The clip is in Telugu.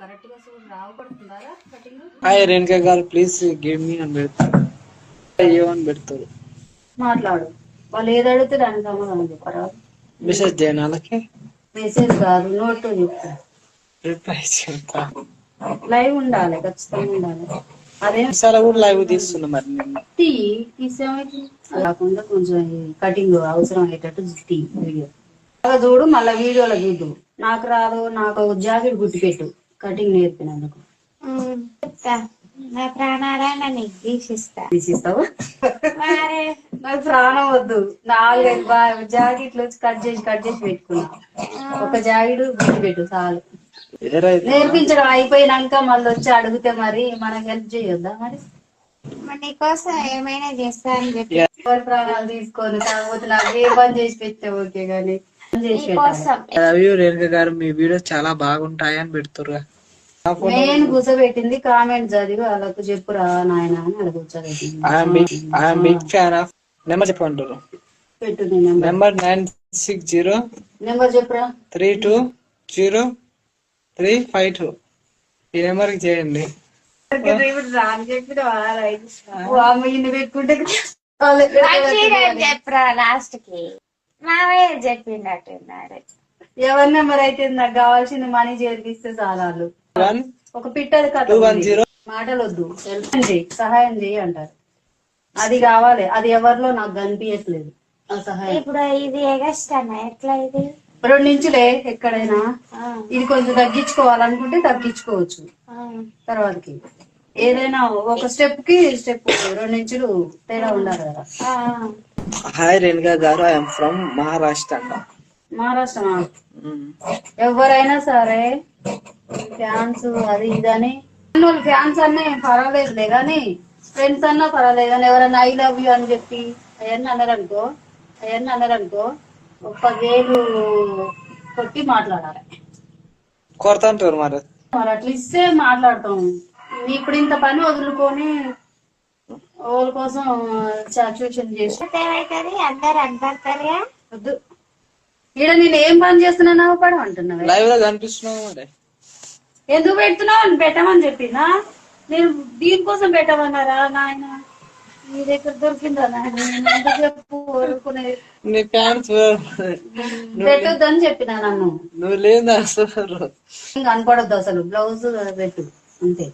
కరెక్ట్గా చూడు రావబడుతుందా కటింగ్? హాయ్ రేణుకా గారు ప్లీజ్ గివ్ మీ అని పెడతారు అని పెడతారు? మాట్లాడు. వాళ్ళు ఏది అడిగితే దానికి సమాధానం చెప్పరా? మెసేజ్ చేయను వాళ్ళకి? మెసేజ్ కాదు నోట్ చెప్తా. రిప్లై చెప్తా లైవ్ ఉండాలి ఖచ్చితంగా ఉండాలి. అదే ఈసారి కూడా లైవ్ తీస్తున్నా మరి నేను. తీ తీసేమైతే కాకుండా కొంచెం కటింగ్ అవసరం అయ్యేటట్టు తీ వీడియో చూడు మళ్ళీ వీడియోలో చూద్దు. నాకు రాదు నాకు జాకెట్ గుర్తు పెట్టు కటింగ్ నేర్పినందుకు. చెప్తా. నా నీకు తీసిస్తా తీసిస్తావు మరి నాకు ప్రాణం వద్దు. నాలుగైదు బా- జాకెట్లు వచ్చి కట్ చేసి కట్ చేసి పెట్టుకున్నా. ఒక జాకెట్ గుర్తు పెట్టు చాలు. నేర్పించడం అయిపోయినాక మళ్ళీ వచ్చి అడిగితే మరి మనకి హెల్ప్ చేయొద్దా మరి? మరి నీకోసం ఏమైనా చేస్తా అని చెప్పి. ఎవరి ప్రాణాలు తీసుకొని? కాకపోతే నాకు ఏ పని చేసి పెట్టే ఓకే కానీ లవ్ యూ రేణుకా గారు మీ వీడియోస్ చాలా బాగుంటాయి అని పెడతారు నేను కూర్చోబెట్టింది కామెంట్ చదివి వాళ్ళకు చెప్పురా నాయన అని అక్కడ కూర్చోబెట్టింది. నెంబర్ నీ number number nine six zero number చెప్పురా. Three two zero three five two ఈ నెంబర్కి చేయండి. అమ్మ ఇన్ని పెట్టుకుంటే లాస్ట్కి. మావే చెప్పిండట్టున్నాడు ఎవరి నెంబర్ అయితే నాకు కావాల్సింది మనీ చేతికిస్తే చాలా వాళ్ళు. వన్ ఒక పిట్టది కథ మాటలు వద్దు సహాయం చేయి అంటారు. అది కావాలి అది ఎవరిలో నాకు కనిపించట్లేదు ఆ సహాయం. ఇప్పుడు ఇది ఎగస్టానా ఎట్లా ఇది? రెండు నుంచిలే ఎక్కడైనా. ఇది కొంచెం తగ్గించుకోవాలనుకుంటే తగ్గించుకోవచ్చు. ఆ. తర్వాతకి. ఏదైనా ఒక స్టెప్కి స్టెప్ రెండు ఇంచులు తేడా ఉండాలి కదా. ఆ, హాయ్ రేణుకా గారు ఐఎమ్ ఫ్రమ్ మహారాష్ట్ర మహారాష్ట్ర ఎవరైనా సరే ఫ్యాన్స్ అది ఇదని. వాళ్ళు ఫ్యాన్స్ అన్నీ పర్వాలేదులే కానీ ఫ్రెండ్స్ అన్నా పర్వాలేదు. కానీ ఎవరైనా ఐ లవ్ యూ అని చెప్పి అవన్నీ అన్నారనుకో అవన్నీ అన్నారనుకో ఒక పదివేలు కొట్టి మాట్లాడాలి. కొడతాంటారు మరి. మరి అట్లా ఇస్తే మాట్లాడతాం. ఇప్పుడు ఇంత పని వదులుకొని వాళ్ళ కోసం సాచువేషన్ చేసి. అయితే ఏమైతుంది అందరు అనపడతారుగా వద్దు. ఈడ నేను ఏం పని చేస్తున్నావు పడమంటున్నావే లైవ్లో కనిపిస్తున్నావు మరి. ఎందుకు పెడుతున్నావు? అని పెట్టమని చెప్పినా? నేను దీనికోసం పెట్టమన్నారా నాయన? నీ దగ్గర దొరికిందా నీ ఫ్యాన్స్ పెట్టొద్దని చెప్పినా నన్ను. నువ్వు లేదు అసలు. కనపడొద్దు అసలు. బ్లౌజ్ పెట్టు. అంతే.